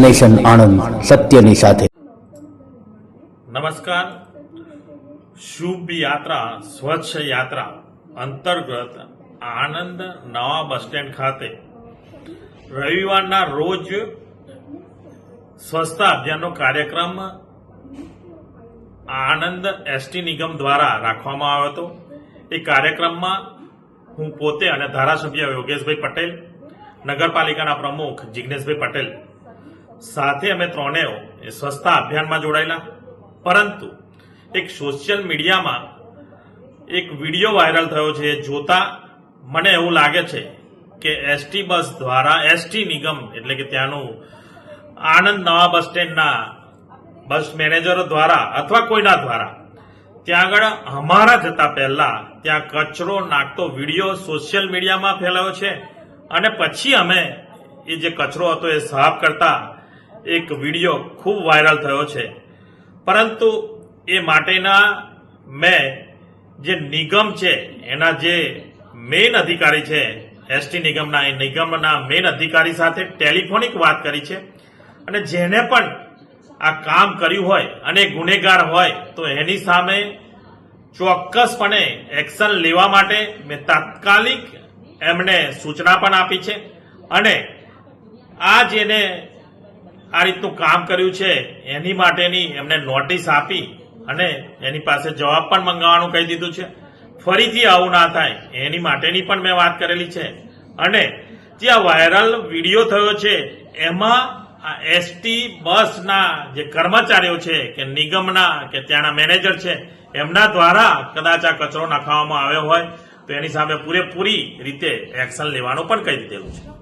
Nation Anand સત્યની સાથે. નમસ્કાર. શુભ યાત્રા, સ્વચ્છ યાત્રા અંતર્ગત આણંદ નવા બસ સ્ટેન્ડ ખાતે. રવિવારના રોજ સ્વચ્છતા અભિયાનનો કાર્યક્રમ આણંદ એસટી નિગમ દ્વારા રાખવામાં આવ્યો હતો. એ કાર્યક્રમમાં હું પોતે અને ધારાસભ્ય યોગેશભાઈ પટેલ, નગરપાલિકાના પ્રમુખ જિગ્નેશભાઈ પટેલ સાથે અમે ત્રણેય એ સ્વચ્છતા અભિયાનમાં જોડાયેલા. પરંતુ એક સોશિયલ મીડિયામાં એક વીડિયો વાયરલ થયો છે જોતા મને એવું લાગે છે કે એસટી બસ દ્વારા એસટી નિગમ એટલે કે ત્યાંનું આણંદ નવા બસ સ્ટેન્ડના બસ મેનેજરો દ્વારા અથવા કોઈના દ્વારા, ત્યાં આગળ અમારા જતા પહેલા ત્યાં કચરો નાખતો વીડિયો સોશિયલ મીડિયામાં ફેલાયો છે. અને પછી અમે એ જે કચરો હતો એ સાફ કરતા એક વીડિયો ખૂબ વાયરલ થયો છે. પરંતુ એ માટેના મેં જે નિગમ છે, એના જે મેઇન અધિકારી છે એસટી નિગમના, એ નિગમના મેઇન અધિકારી સાથે ટેલિફોનિક વાત કરી છે. અને જેને પણ આ કામ કર્યું હોય અને ગુનેગાર હોય, તો એની સામે ચોક્કસપણે એક્શન લેવા માટે મેં તાત્કાલિક એમને સૂચના પણ આપી છે. અને આ જેને આ રીતનું કામ કર્યું છે, એની માટેની એમને નોટિસ આપી અને એની પાસે જવાબ પણ મંગાવવાનું કહી દીધું છે. ફરીથી આવું ના થાય, એની માટેની પણ મેં વાત કરેલી છે. અને જે આ વાયરલ વીડિયો થયો છે, એમાં આ એસટી બસના જે કર્મચારીઓ છે, કે નિગમના, કે ત્યાંના મેનેજર છે, એમના દ્વારા કદાચ આ કચરો નાખવામાં આવ્યો હોય, તો એની સામે પૂરેપૂરી રીતે એક્શન લેવાનું પણ કહી દીધેલું છે.